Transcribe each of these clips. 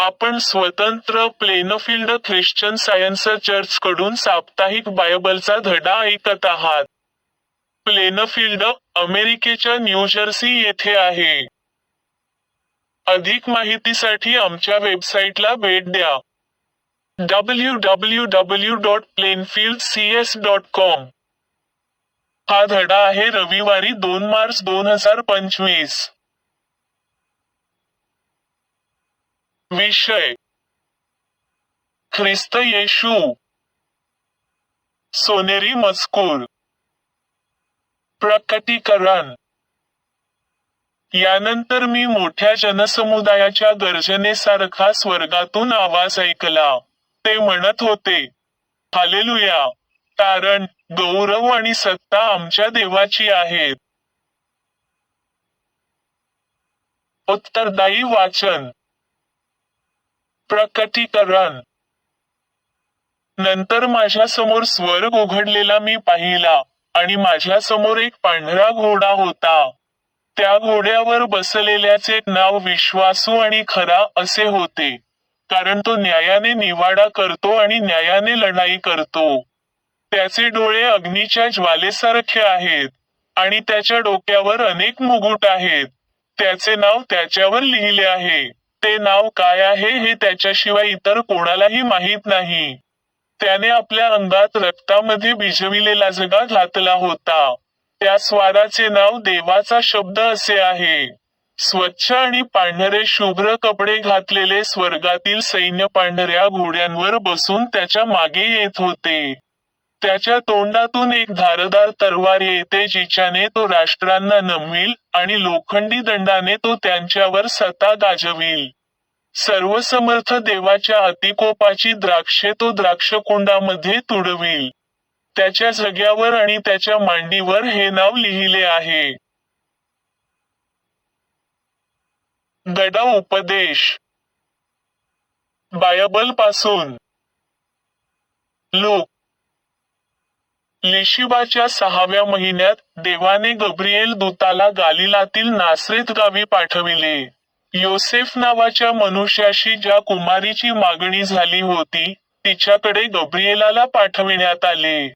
आपण स्वतंत्र Plainfield Christian science church कडून साप्ताहिक बायबलचा धडा ऐकत आहात. प्लेनफील्ड अमेरिकेच्या न्यूजर्सी येथे आहे. अधिक माहितीसाठी आमच्या वेबसाईटला भेट द्या. W W W dot Plainfield C S dot com हा धडा आहे रविवारी दोन मार्च दोन हजार पंचवीस. विषय. ख्रिस्त येशू. सोनेरी मजकूर. प्रकटीकरण. यानंतर मी मोठ्या जनसमुदायाच्या गर्जनेसारखा स्वर्गातून आवाज ऐकला. ते म्हणत होते हालेलुया कारण गौरव आणि सत्ता आमच्या देवाची आहेत. उत्तरदायी वाचन. प्रकटीकरण नंतर माझ्यासमोर स्वर्ग उघडलेला मी पाहिला आणि माझ्यासमोर एक पांढरा घोडा होता. त्या घोड्यावर बसलेल्याचे नाव विश्वासू आणि खरा असे होते. कारण तो न्यायाने निवाडा करतो आणि न्यायाने लढाई करतो. त्याचे डोळे अग्नीच्या ज्वालेसारखे आहेत आणि त्याच्या डोक्यावर अनेक मुकुट आहेत. त्याचे नाव त्याच्यावर लिहिले आहे. ते नाव काय आहे हे त्याच्याशिवाय इतर कोणालाही माहीत नाही. त्याने आपल्या अंगात रक्तामध्ये भिजविलेला जगा घातला होता. त्या स्वाराचे नाव देवाचा शब्द असे आहे. स्वच्छ आणि पांढरे शुभ्र कपडे घातलेले स्वर्गातील सैन्य पांढऱ्या घोड्यांवर बसून त्याच्यामागे येत होते. त्याच्या तोंडातून एक धारदार तरवार येते जिच्याने तो राष्ट्रांना नमविल आणि लोखंडी दंडाने तो त्यांच्यावर सत्ता गाजविल. सर्वसमर्थ देवाच्या अतिकोपाची द्राक्षे तो द्राक्षकुंडामध्ये तुडविल. त्याच्या झग्यावर आणि त्याच्या मांडीवर हे नाव लिहिले आहे. गडा उपदेश. बायबलपासून लोक. लिशिबाच्या सहाव्या महिन्यात देवाने गब्रिएल दूताला गालिलातील नासरेत गावी पाठविले. योसेफ नावाच्या मनुष्याशी ज्या कुमारीची मागणी झाली होती तिच्याकडे गब्रिएलाला पाठविण्यात आले.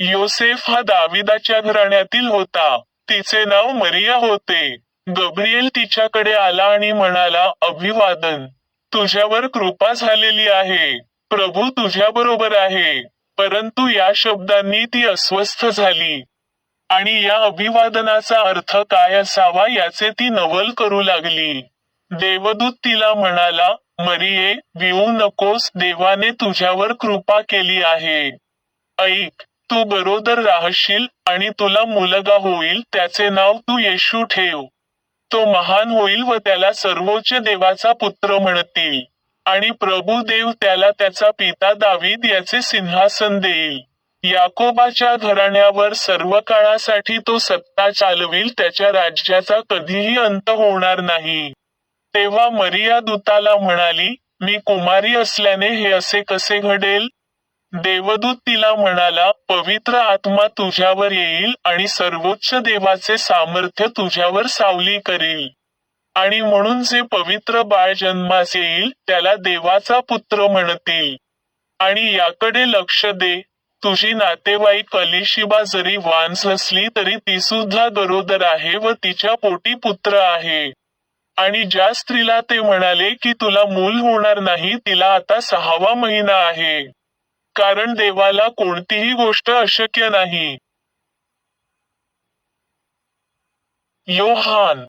योसेफ हा दाविदाच्या घराण्यातील होता. तिचे नाव मरिया होते. गब्रिएल तिच्याकडे आला आणि म्हणाला अभिवादन तुझ्यावर कृपा झालेली आहे. प्रभू तुझ्या बरोबर आहे. परंतु या शब्दांनी ती अस्वस्थ झाली. आणि या अभिवादनाचा अर्थ काय असावा याचे ती नवल करू लागली. देवदूत तिला म्हणाला मरिये भिवू नकोस देवाने तुझ्यावर कृपा केली आहे. ऐक तू बरोदर राहशील आणि तुला मुलगा होईल त्याचे नाव तू येशू ठेव. तो महान होईल व त्याला सर्वोच्च देवाचा पुत्र म्हणतील. आणि प्रभू देव त्याला त्याचा पिता दावीद याचे सिंहासन देईल. याकोबाच्या घराण्यावर सर्व काळासाठी तो सत्ता चालवील त्याच्या राज्याचा कधीही अंत होणार नाही. तेव्हा मरिया दूताला म्हणाली मी कुमारी असल्याने हे असे कसे घडेल? देवदूत तिला म्हणाला पवित्र आत्मा तुझ्यावर येईल आणि सर्वोच्च देवाचे सामर्थ्य तुझ्यावर सावली करील. आणि म्हणून जे पवित्र बाळ जन्मास येईल त्याला देवाचा पुत्र म्हणतील. आणि याकडे लक्ष दे. तुझी नातेवाईक अलिशिबा जरी वांस असली तरी ती सुद्धा गरोदर आहे व तिच्या पोटी पुत्र आहे. आणि ज्या स्त्रीला ते म्हणाले की तुला मूल होणार नाही तिला आता सहावा महिना आहे. कारण देवाला कोणतीही गोष्ट अशक्य नाही. योहान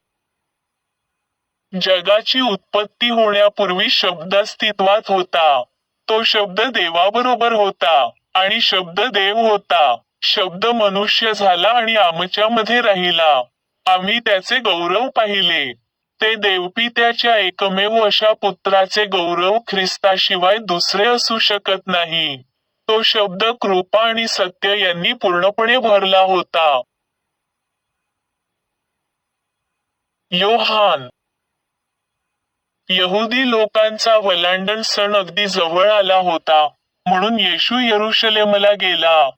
जगाची उत्पत्ती होण्यापूर्वी शब्द अस्तित्वात होता. तो शब्द देवाबरोबर होता आणि शब्द देव होता. शब्द मनुष्य झाला आणि आमच्यामध्ये राहिला. आम्ही त्याचे गौरव पाहिले. ते देवपित्याच्या एकमेव अशा पुत्राचे गौरव ख्रिस्ताशिवाय दुसरे असू शकत नाही. तो शब्द कृपा आणि सत्य यांनी पूर्णपणे भरला होता. योहान यहुदी लोकांचा वलांडण सण अगदी जवळ आला होता म्हणून येशू यरुशलेमला गेला.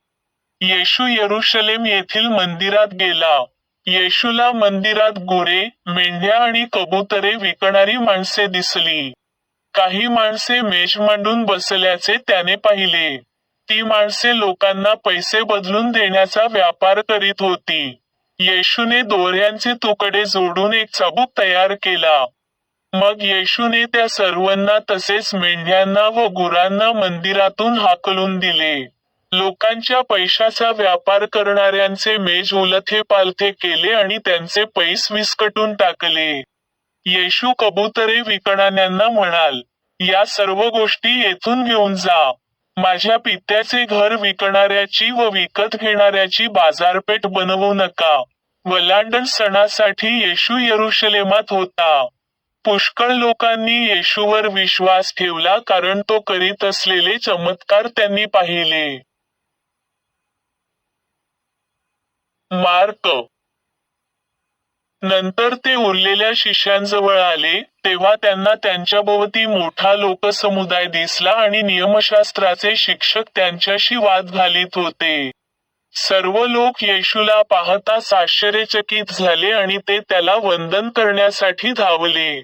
येशू यरुशलेम येथील मंदिरात गेला. येशूला मंदिरात गोरे मेंढ्या आणि कबुतरे विकणारी माणसे दिसली. काही माणसे मेज मांडून बसल्याचे त्याने पाहिले. ती माणसे लोकांना पैसे बदलून देण्याचा व्यापार करीत होती. येशूने दोऱ्यांचे तुकडे जोडून एक चाबूक तयार केला. मग येशूने त्या सर्वांना तसेच मेंढ्यांना व गुरांना मंदिरातून हाकलून दिले. लोकांच्या पैशाचा व्यापार करणाऱ्यांचे मेज उलथे पालथे केले आणि त्यांचे पैस विस्कटून टाकले. येशू कबुतरे विकणाऱ्यांना म्हणाल या सर्व गोष्टी येथून घेऊन जा. माझ्या पित्याचे घर विकणाऱ्याची व विकत घेणाऱ्याची बाजारपेठ बनवू नका. वलांडण सणासाठी येशू यरुशलेमात होता. पुष्कळ लोकांनी येशूवर विश्वास ठेवला कारण तो करीत असलेले चमत्कार त्यांनी पाहिले. मार्क. नंतर ते उरलेल्या शिष्यांजवळ आले तेव्हा त्यांना त्यांच्याभोवती मोठा लोकसमुदाय दिसला आणि नियमशास्त्राचे शिक्षक त्यांच्याशी वाद घालीत होते. सर्व लोक येशूला पाहताच आश्चर्यचकित झाले आणि ते त्याला वंदन करण्यासाठी धावले.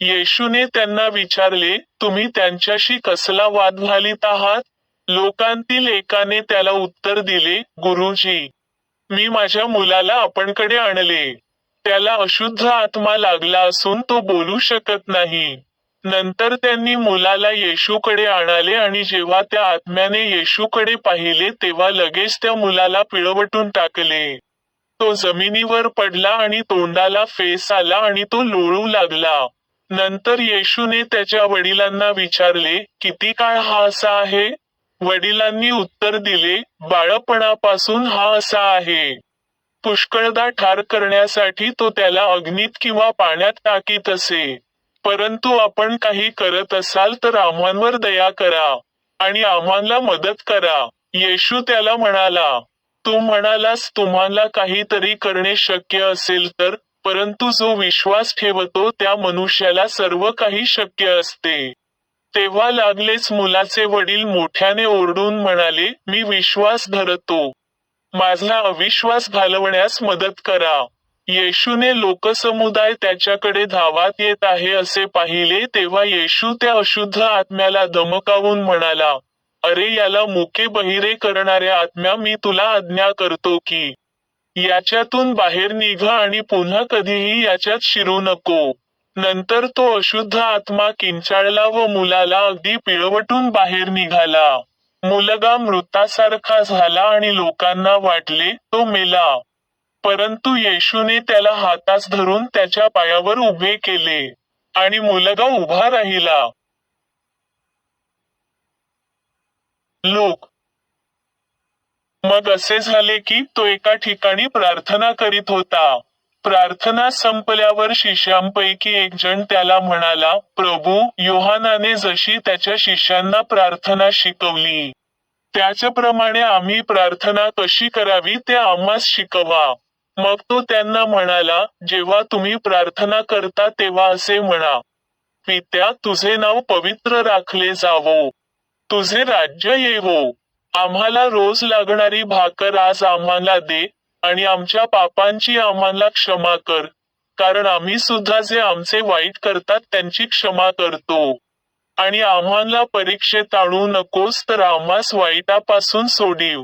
येशूने त्यांना विचारले तुम्ही त्यांच्याशी कसला वाद घालीत आहात? लोकांतील एकाने त्याला उत्तर दिले गुरुजी मी माझ्या मुलाला आपणकडे आणले. त्याला अशुद्ध आत्मा लागला असून तो बोलू शकत नाही. नंतर त्यांनी मुलाला येशूकडे आणाले आणि जेव्हा त्या आत्म्याने येशूकडे पाहिले तेव्हा लगेच त्या मुलाला पिळवटून टाकले. तो जमिनीवर पडला आणि तोंडाला फेस आला आणि तो लोळू लागला. नंतर येशूने त्याच्या वडिलांना विचारले किती काळ हा असा आहे? वडिलांनी उत्तर दिले बाळपणापासून हा असा आहे. पुष्कळदा ठार करण्यासाठी तो त्याला अग्नीत किंवा पाण्यात टाकीत असे. परंतु आपण काही करत असाल तर आम्हांवर दया करा आणि आम्हाला मदत करा. येशू त्याला म्हणाला तू म्हणालास तुम्हाला काहीतरी करणे शक्य असेल तर परंतु जो विश्वास ठेवतो त्या मनुष्याला सर्व काही शक्य असते. तेव्हा लागलेच मुलाचे वडील मोठ्याने ओरडून म्हणाले मी विश्वास धरतो. माझा अविश्वास घालवण्यास मदत करा. येशूने लोकसमुदाय त्याच्याकडे धावात येत आहे असे पाहिले तेव्हा येशू त्या अशुद्ध आत्म्याला धमकावून म्हणाला अरे याला मुके बहिरे करणाऱ्या आत्म्या मी तुला आज्ञा करतो की याच्यातून बाहेर निघा आणि पुन्हा कधीही याच्यात शिरू नको. नंतर तो अशुद्ध आत्मा किंचाळला व मुलाला अगदी पिळवटून बाहेर निघाला. मुलगा मृतासारखा झाला आणि लोकांना वाटले तो मेला. परंतु येशूने त्याला हातास धरून त्याच्या पायावर उभे केले आणि मुलगा उभा राहिला. लोक मग असे झाले की तो एका ठिकाणी प्रार्थना करीत होता. प्रार्थना संपल्यावर शिष्यांपैकी एक जण त्याला म्हणाला प्रभू योहानाने जशी त्याच्या शिष्यांना प्रार्थना शिकवली त्याच्याप्रमाणे आम्ही प्रार्थना कशी करावी ते आम्हास शिकवा. मग तो त्यांना म्हणाला जेव्हा तुम्ही प्रार्थना करता तेव्हा असे म्हणा पित्या तुझे नाव पवित्र राखले जावो तुझे राज्य येवो आम्हाला रोज लागणारी भाकर आज आम्हाला दे आणि आमच्या पापांची आम्हाला क्षमा कर. कारण आम्ही सुद्धा जे आमचे वाईट करतात त्यांची क्षमा करतो. आणि आम्हाला परीक्षेत आणू नकोस तर आम्हास वाईटापासून सोडीव.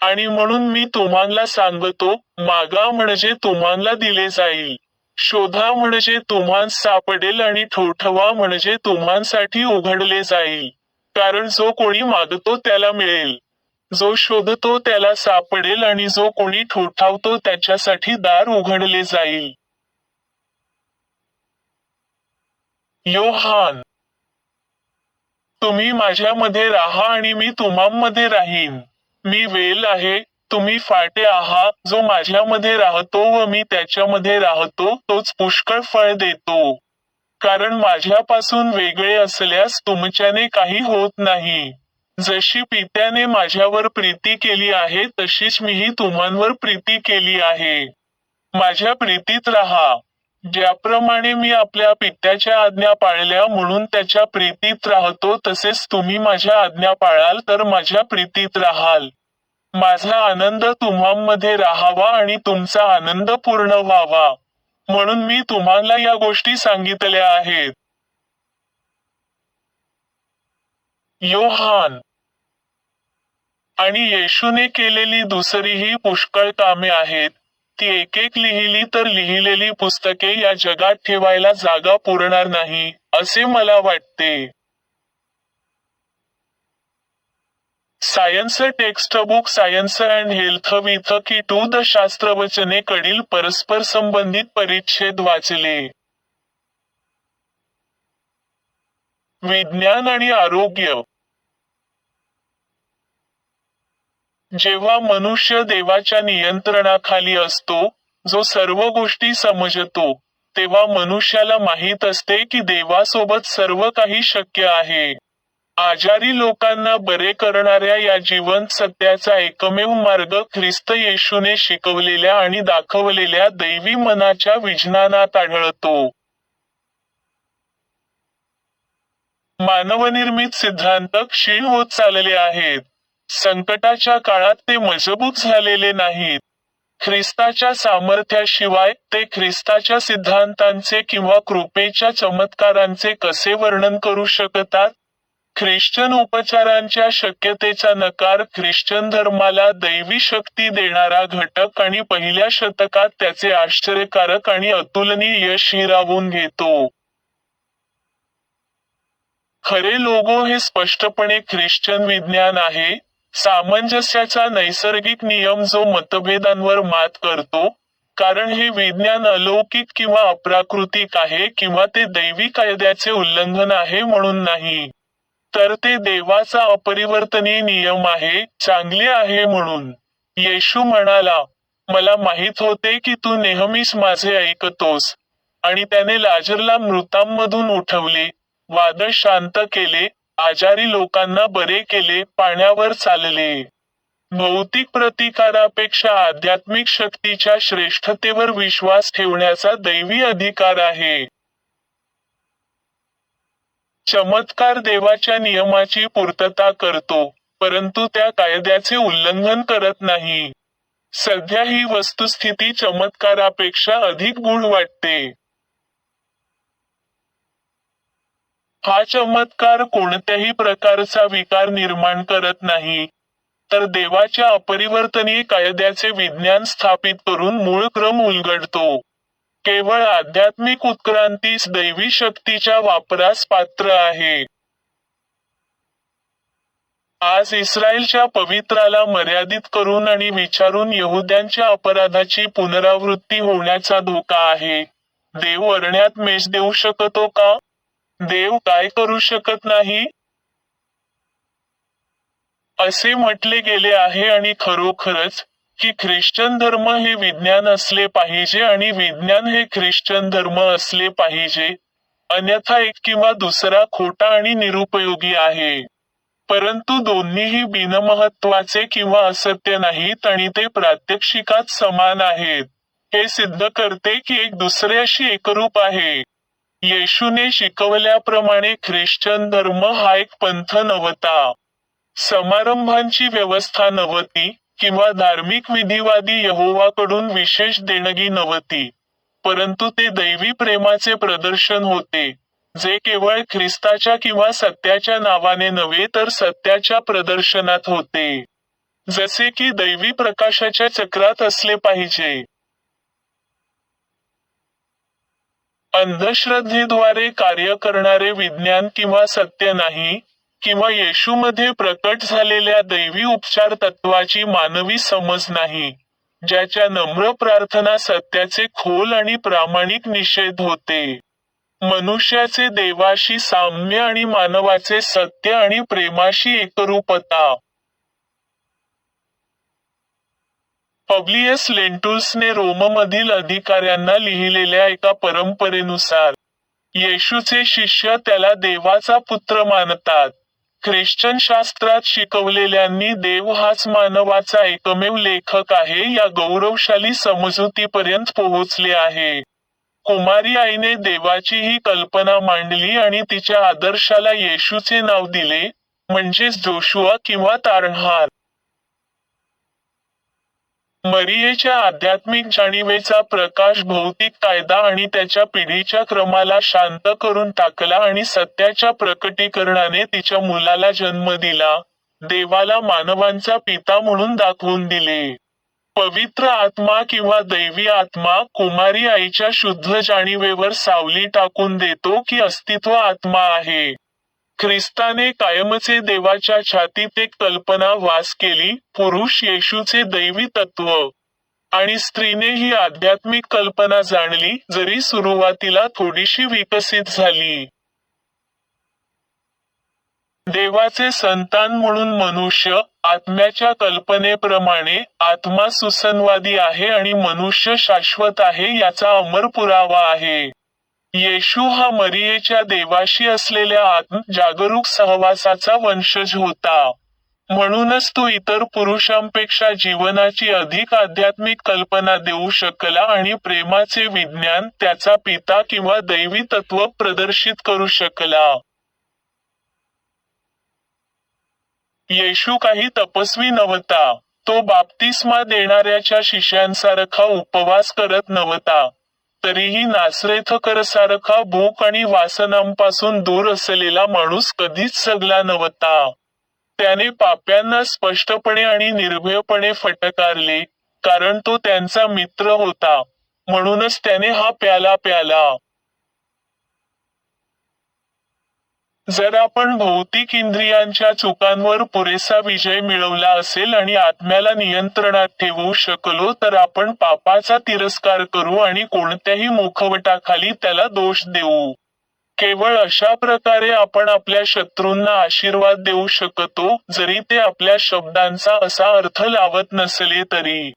आणि म्हणून मी तुम्हाला सांगतो मागा म्हणजे तुम्हाला दिले जाईल. शोधा म्हणजे तुम्हास सापडेल आणि ठोठवा म्हणजे तुम्हासाठी उघडले जाईल. कारण जो कोणी मागतो त्याला मिळेल. जो शोधतो त्याला सापडेल आणि जो कोणी ठोठावतो त्याच्यासाठी दार उघडले जाईल. योहान तुम्ही माझ्यामध्ये राहा आणि मी तुम्हामध्ये राहीन. मी वेल आहे तुम्ही फाटे आहात जो माझ्यामध्ये राहतो व मी त्याच्यामध्ये राहतो तोच पुष्कळ फळ देतो. कारण माझ्यापासून वेगळे असल्यास तुमच्याने काही होत नाही. जशी पित्याने माझ्यावर प्रीती केली आहे तशीच मीही तुम्हांवर प्रीती केली आहे. माझ्या प्रीतीत राहा. ज्याप्रमाणे मी आपल्या पित्याच्या आज्ञा पाळल्या म्हणून त्याच्या प्रीतीत राहतो तसेच तुम्ही माझ्या आज्ञा पाळाल तर माझ्या प्रीतीत राहाल. माझा आनंद तुम्हामध्ये राहावा आणि तुमचा आनंद पूर्ण व्हावा. म्हणून मी तुम्हाला या गोष्टी सांगितल्या आहेत. योहान. आणि येशूने केलेली दुसरीही पुष्कळ कामे आहेत. ती एक एक लिहिली तर लिहिलेली पुस्तके या जगात ठेवायला जागा पुरणार नाही असे मला वाटते. Science textbook science and health with key to the शास्त्रवचने कडील परस्पर संबंधित परिच्छेद वाचले. विज्ञान आणि आरोग्य. जेव्हा मनुष्य देवाच्या नियंत्रणाखाली असतो जो सर्व गोष्टी समजतो तेव्हा मनुष्याला माहीत असते की देवासोबत सर्व काही शक्य आहे. आजारी लोकांना बरे करणाऱ्या या जीवन सत्याचा एकमेव मार्ग ख्रिस्त येशूने शिकवलेल्या आणि दाखवलेल्या दैवी मनाच्या विज्ञानात आढळतो. मानवनिर्मित सिद्धांत क्षीण होत चालले आहेत. संकटाच्या काळात ते मजबूत झालेले नाहीत. ख्रिस्ताच्या सामर्थ्याशिवाय ते ख्रिस्ताच्या सिद्धांतांचे किंवा कृपेच्या चमत्कारांचे कसे वर्णन करू शकतात? ख्रिश्चन उपचारांच्या शक्यतेचा नकार ख्रिश्चन धर्माला दैवी शक्ती देणारा घटक आणि पहिल्या शतकात त्याचे आश्चर्यकारक आणि अतुलनीय यश हिरावून घेतो. खरे लोगो हे स्पष्टपणे ख्रिश्चन विज्ञान आहे. सामंजस्याचा नैसर्गिक नियम जो मतभेदांवर मात करतो कारण हे विज्ञान अलौकिक किंवा अप्राकृतिक आहे किंवा ते दैवी कायद्याचे उल्लंघन आहे म्हणून नाही. तर ते देवाचा अपरिवर्तनीय नियम आहे चांगले आहे म्हणून. येशू म्हणाला मला माहीत होते की तू नेहमीच माझे ऐकतोस. आणि त्याने लाजरला मृतांमधून उठवले वादळ शांत केले आजारी लोकांना बरे केले पाण्यावर चालले. भौतिक प्रतिकारापेक्षा आध्यात्मिक शक्तीच्या श्रेष्ठतेवर विश्वास ठेवण्याचा दैवी अधिकार आहे. चमत्कार देवाच्या नियमाची पूर्तता करतो परंतु त्या कायद्याचे उल्लंघन करत नाही. सध्या ही वस्तुस्थिती चमत्कारापेक्षा अधिक गुढ वाटते. हा चमत्कार कोणत्याही प्रकारचा विकार निर्माण करत नाही तर देवाच्या अपरिवर्तनीय कायद्याचे विज्ञान स्थापित करून मूळ क्रम उलगडतो. केवळ आध्यात्मिक उत्क्रांतीस दैवी शक्तीच्या वापरास पात्र आहे. आज इस्रायलच्या पवित्राला मर्यादित करून आणि विचारून यहुद्यांच्या अपराधाची पुनरावृत्ती होण्याचा धोका आहे. देव अरण्यात मेष देऊ शकतो का? देव काय करू शकत नाही? असे म्हटले गेले आहे आणि खरोखरच की ख्रिश्चन धर्म हे विज्ञान असले पाहिजे आणि विज्ञान हे ख्रिश्चन धर्म असले पाहिजे अन्यथा एक किंवा दुसरा खोटा आणि निरुपयोगी आहे. परंतु दोन्हीही बिनमहत्वाचे किंवा असत्य नाहीत आणि ते प्रात्यक्षिकात समान आहेत. हे सिद्ध करते की एक दुसऱ्याशी एकरूप आहे. येशूने शिकवल्याप्रमाणे ख्रिश्चन धर्म हा एक पंथ नव्हता. समारंभांची व्यवस्था नव्हती. किंवा धार्मिक विधिवादी यहोवाकडून विशेष देणगी नव्हती परंतु ते दैवी प्रेमाचे प्रदर्शन होते जे केवळ ख्रिस्ताच्या किंवा सत्याच्या नावाने नव्हे तर सत्याच्या प्रदर्शनात होते. जसे की दैवी प्रकाशाच्या चक्रात असले पाहिजे. अंधश्रद्धेद्वारे कार्य करणारे विज्ञान किंवा सत्य नाही किंवा येशूमध्ये प्रकट झालेल्या दैवी उपचार तत्वाची मानवी समज नाही ज्याच्या नम्र प्रार्थना सत्याचे खोल आणि प्रामाणिक निषेध होते. मनुष्याचे देवाशी साम्य आणि मानवाचे सत्य आणि प्रेमाशी एकरूपता. पब्लियस लेंटुल्सने रोममधील अधिकाऱ्यांना लिहिलेल्या एका परंपरेनुसार येशूचे शिष्य त्याला देवाचा पुत्र मानतात. ख्रिश्चन शास्त्रात शिकवलेल्यांनी देव हाच मानवाचा एकमेव लेखक आहे या गौरवशाली समजुतीपर्यंत पोहोचले आहे. कुमारी आईने देवाची ही कल्पना मांडली आणि तिच्या आदर्शाला येशूचे नाव दिले म्हणजेच जोशुआ किंवा तारणहार. मरियेच्या आध्यात्मिक जाणीवेचा प्रकाश भौतिक कायदा आणि त्याच्या पिढीच्या क्रमाला शांत करून टाकला आणि सत्याच्या प्रकटीकरणाने तिच्या मुलाला जन्म दिला. देवाला मानवांचा पिता म्हणून दाखवून दिले. पवित्र आत्मा किंवा दैवी आत्मा कुमारी आईच्या शुद्ध जाणीवेवर सावली टाकून देतो की अस्तित्व आत्मा आहे. ख्रिस्ताने कायमचे देवाच्या छातीत एक कल्पना वास केली पुरुष येशूचे दैवी तत्व. आणि स्त्रीने ही आध्यात्मिक कल्पना जाणली जरी सुरुवातीला थोडीशी विकसित झाली. देवाचे संतान म्हणून मनुष्य आत्म्याच्या कल्पनेप्रमाणे आत्मा सुसंवादी आहे आणि मनुष्य शाश्वत आहे याचा अमर पुरावा आहे. येशू हा मरियेच्या देवाशी असलेल्या आत्म जागरूक सहवासाचा वंशज होता. म्हणूनच तो इतर पुरुषांपेक्षा जीवनाची अधिक आध्यात्मिक कल्पना देऊ शकला आणि प्रेमाचे विज्ञान त्याचा पिता किंवा दैवी तत्व प्रदर्शित करू शकला. येशू काही तपस्वी नव्हता. तो बाप्तिस्मा देणाऱ्याच्या शिष्यांसारखा उपवास करत नव्हता. तरीही नासरेथकर सारखा भूक आणि वासनांपासून दूर असलेला माणूस कधीच सगला नव्हता. त्याने पाप्यांना स्पष्टपणे आणि निर्भयपणे फटकारले कारण तो त्यांचा मित्र होता. म्हणूनच त्याने हा प्याला प्याला. जर आपण भौतिक इंद्रियांच्या चुकांवर पुरेसा विजय मिळवला असेल आणि आत्म्याला नियंत्रणात ठेवू शकलो तर आपण पापाचा तिरस्कार करू आणि कोणत्याही मुखवटाखाली त्याला दोष देऊ. केवळ अशा प्रकारे आपण आपल्या शत्रूंना आशीर्वाद देऊ शकतो जरी ते आपल्या शब्दांचा असा अर्थ लावत नसले तरी.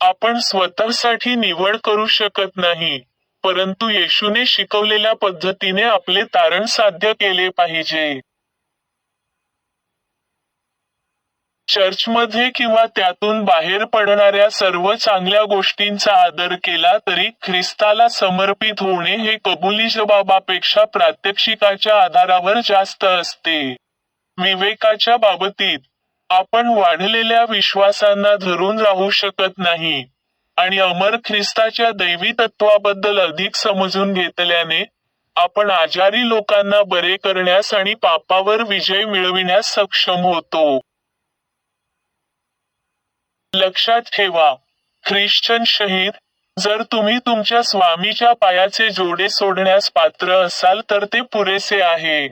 आपण स्वतःसाठी निवड करू शकत नाही. परंतु येशूने शिकवलेल्या पद्धतीने आपले तारण साध्य केले पाहिजे. चर्चमध्ये किंवा त्यातून बाहेर पडणाऱ्या सर्व चांगल्या गोष्टींचा आदर केला तरी ख्रिस्ताला समर्पित होणे हे कबुली जबाबापेक्षा प्रात्यक्षिकाच्या आधारावर जास्त असते. विवेकाच्या बाबतीत आपण वाढलेल्या विश्वासांना धरून राहू शकत नाही. आणि अमर ख्रिस्ताच्या दैवी तत्वाबद्दल अधिक समजून घेतल्याने आपण आजारी लोकांना बरे करण्यास आणि पापावर विजय मिळविण्यास सक्षम होतो. लक्षात ठेवा ख्रिश्चन शहीद जर तुम्ही तुमच्या स्वामीच्या पायाचे जोडे सोडण्यास पात्र असाल तर ते पुरेसे आहे.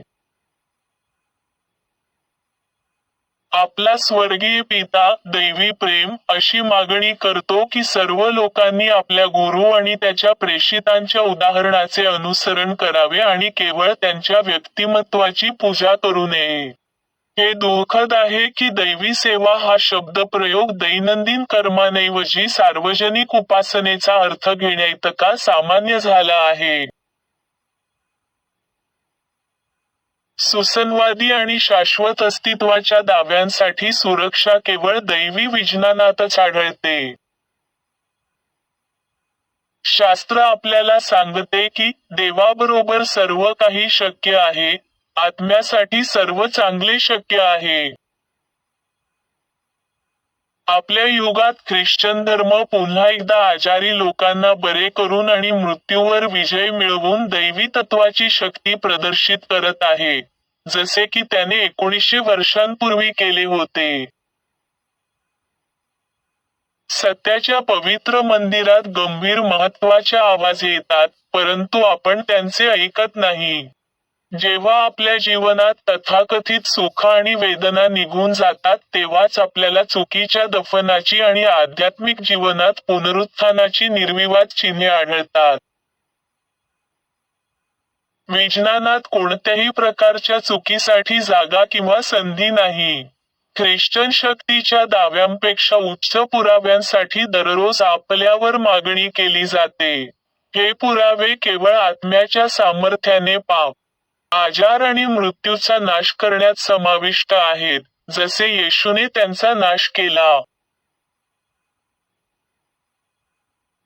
आपला स्वर्गीय पिता दैवी प्रेम अशी मागणी करतो की सर्व लोकांनी आपल्या गुरु आणि त्याच्या प्रेषितांच्या उदाहरणाचे अनुसरण करावे आणि केवळ त्यांच्या व्यक्तिमत्वाची पूजा करू नये. हे दुःखद आहे की दैवी सेवा हा शब्दप्रयोग दैनंदिन कर्मांऐवजी सार्वजनिक उपासनेचा अर्थ घेण्याइतका सामान्य झाला आहे. सुसंवादी आणि शाश्वत अस्तित्वाच्या दाव्यांसाठी सुरक्षा केवळ दैवी विज्ञानातच आढळते. शास्त्र आपल्याला सांगते की देवाबरोबर सर्व काही शक्य आहे आत्म्यासाठी सर्व चांगले शक्य आहे. आपल्या युगात ख्रिश्चन धर्म पुन्हा एकदा आजारी लोकांना बरे करून आणि मृत्यूवर विजय मिळवून दैवी तत्वाची शक्ती प्रदर्शित करत आहे. जसे की त्याने एकोणीसशे वर्षांपूर्वी केले होते. सत्याच्या पवित्र मंदिरात गंभीर महत्त्वाच्या आवाज येतात परंतु आपण त्यांचे ऐकत नाही. जेव्हा आपल्या जीवनात तथाकथित सुख आणि वेदना निघून जातात तेव्हाच आपल्याला चुकीच्या दफनाची आणि आध्यात्मिक जीवनात पुनरुत्थानाची निर्विवाद चिन्हे आढळतात. विज्ञानात कोणत्याही प्रकारच्या चुकीसाठी जागा किंवा संधी नाही. ख्रिश्चन शक्तीच्या दाव्यांपेक्षा उच्च पुराव्यांसाठी दररोज आपल्यावर मागणी केली जाते. हे पुरावे केवळ आत्म्याच्या सामर्थ्याने पाप आजार आणि मृत्यूचा नाश करण्यात समाविष्ट आहेत जसे येशूने त्यांचा नाश केला.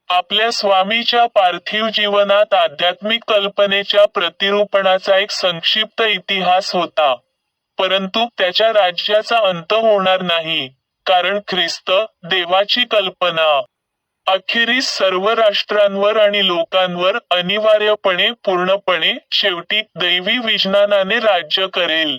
आपल्या स्वामीच्या पार्थिव जीवनात आध्यात्मिक कल्पनेच्या प्रतिरूपणाचा एक संक्षिप्त इतिहास होता. परंतु त्याच्या राज्याचा अंत होणार नाही कारण ख्रिस्त देवाची कल्पना. अखेरीस सर्व राष्ट्रांवर आणि लोकांवर अनिवार्यपणे पूर्णपणे शेवटी दैवी विज्ञानाने राज्य करेल.